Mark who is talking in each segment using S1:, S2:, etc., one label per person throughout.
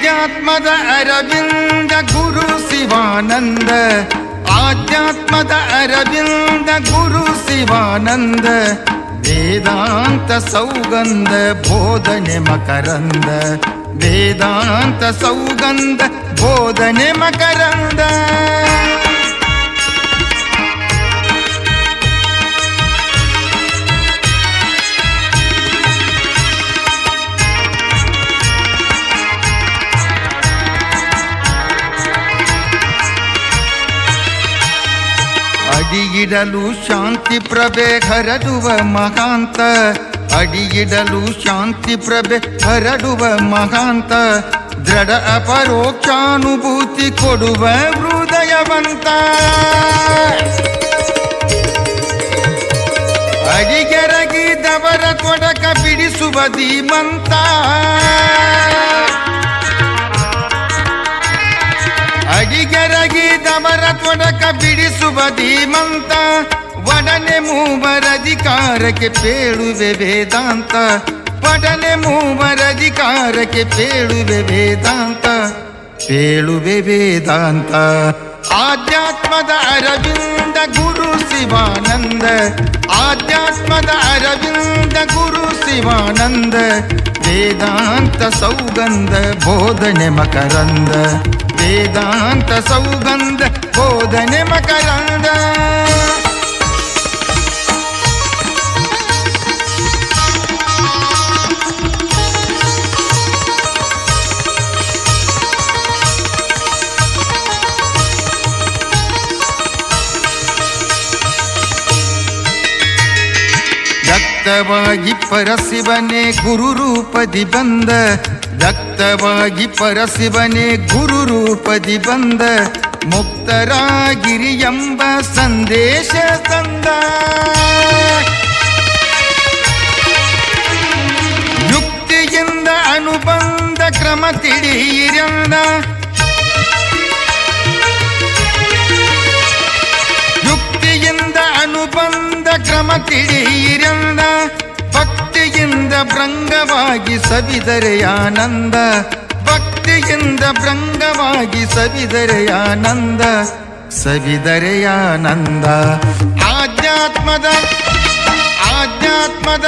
S1: ಆಧ್ಯಾತ್ಮದ ಅರವಿಂದ ಗುರು ಶಿವಾನಂದ ಆಧ್ಯಾತ್ಮದ ಅರವಿಂದ ಗುರು ಶಿವಾನಂದ ವೇದಾಂತ ಸೌಗಂಧ ಬೋಧನೆ ಮಕರಂದ ವೇದಾಂತ ಸೌಗಂಧ ಬೋಧನೆ ಮಕರಂದ ಅಡಿಗಿಡಲು ಶಾಂತಿ ಪ್ರಭೆ ಹರಡುವ ಮಹಾಂತ. ಅಡಿಯಿಡಲು ಶಾಂತಿ ಪ್ರಭೆ ಹರಡುವ ಮಹಾಂತ. ದೃಢ ಅಪರೋಕ್ಷಾನುಭೂತಿ ಕೊಡುವ ಹೃದಯವಂತ. ಅಡಿಗೆರಗಿದವರ ತೊಡಕ ಬಿಡಿಸುವ ಧೀಮಂತ. ಬಿಡಿಸುವ ಧೀಮಂತ ಒಡನೆ ಮೂವರಧಿಕಾರಕ್ಕೆ ಪೇಳುವೆ ವೇದಾಂತ ಒಡನೆ ಮೂವರಧಿಕಾರಕ್ಕೆ ಪೇಳುವೆ ವೇದಾಂತ ಪೇಳುವೆ ವೇದಾಂತ ಆಧ್ಯಾತ್ಮದ ಅರವಿಂದ ಗುರು ಶಿವಾನಂದ. ಆಧ್ಯಾತ್ಮದ ಅರವಿಂದ ಗುರು ಶಿವಾನಂದ. ವೇದಾಂತ ಸೌಗಂಧ ಬೋಧನೆ ಮಕರಂದ. ವೇದಾಂತ ಸೌಗಂಧ ಬೋಧನೆ ಮಕರಂದ. ರಕ್ತವಾಗಿ ಪರಶಿವನೇ ಗುರು ರೂಪದಿ ಬಂದ ರಕ್ತವಾಗಿ ಪರಶಿವನೇ ಗುರು ರೂಪದಿ ಬಂದ ಮುಕ್ತರಾಗಿರಿ ಎಂಬ ಸಂದೇಶ ತಂದ ಯುಕ್ತಿಯಿಂದ ಅನುಬಂಧ ಕ್ರಮ ತಿಳಿಯಿರಂದ ಯುಕ್ತಿಯಿಂದ ಅನುಬಂಧ ಕ್ರಮ ತಿಳಿಯಿರಂದ ಭೃಂಗವಾಗಿ ಸವಿದರೆ ಆನಂದ. ಭಕ್ತಿಯಿಂದ ಭ್ರಂಗವಾಗಿ ಸವಿದರೆ ಆನಂದ. ಸವಿದರೆ ಆನಂದ. ಆಧ್ಯಾತ್ಮದ ಆಧ್ಯಾತ್ಮದ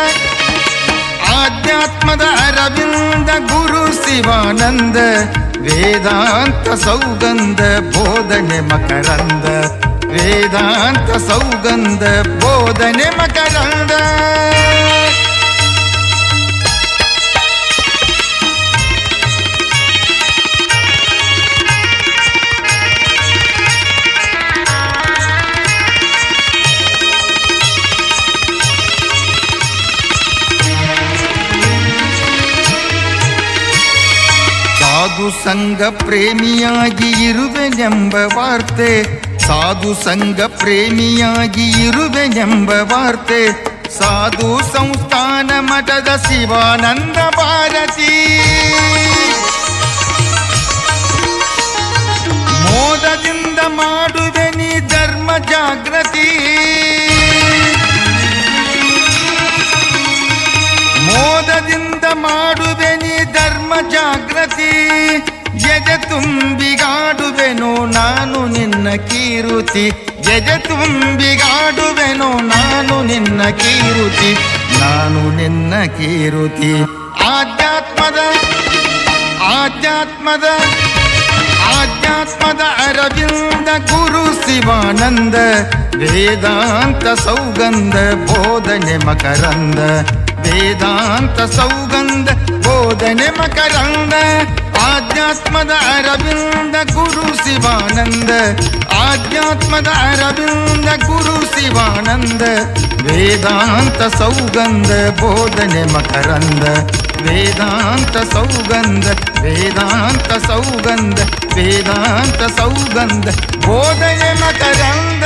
S1: ಆಧ್ಯಾತ್ಮದ ಅರವಿಂದ ಗುರು ಶಿವಾನಂದ. ವೇದಾಂತ ಸೌಗಂಧ ಬೋಧನೆ ಮಕರಂದ. ವೇದಾಂತ ಸೌಗಂಧ ಬೋಧನೆ ಮಕರಂದ. ಸಾಧು ಸಂಘ ಪ್ರೇಮಿಯಾಗಿ ಇರುವೆನೆಂಬ ವಾರ್ತೆ. ಸಾಧು ಸಂಘ ಪ್ರೇಮಿಯಾಗಿ ಇರುವೆನೆಂಬ ವಾರ್ತೆ. ಸಾಧು ಸಂಸ್ಥಾನ ಮಠದ ಶಿವಾನಂದ ಭಾರತಿ. ಮೋದದಿಂದ ಮಾಡುವೆ ನೀ ಧರ್ಮ ಜಾಗೃತಿ ಕೀರುತಿ ಜಜ ತುಂಬಿಗಾಡುವೆನು ನಾನು ನಿನ್ನ ಕೀರುತಿ, ನಾನು ನಿನ್ನ ಕೀರುತಿ. ಆಧ್ಯಾತ್ಮದ ಆಧ್ಯಾತ್ಮದ ಆಧ್ಯಾತ್ಮದ ಅರವಿಂದ ಗುರು ಶಿವಾನಂದ, ವೇದಾಂತ ಸೌಗಂಧ ಬೋಧನೆ ಮಕರಂದ, ವೇದಾಂತ ಸೌಗಂಧ ಬೋಧನೆ ಮಕರಂದ. ಆಧ್ಯಾತ್ಮದ ಅರವಿಂದ ಗುರು ಶಿವಾನಂದ, ಆಧ್ಯಾತ್ಮದ ಅರವಿಂದ ಗುರು ಶಿವಾನಂದ, ವೇದಾಂತ ಸೌಗಂಧ ಬೋಧನೆ ಮಕರಂದ, ವೇದಾಂತ ಸೌಗಂಧ ವೇದಾಂತ ಸೌಗಂಧ ವೇದಾಂತ ಸೌಗಂಧ ಬೋಧನೆ ಮಕರಂದ.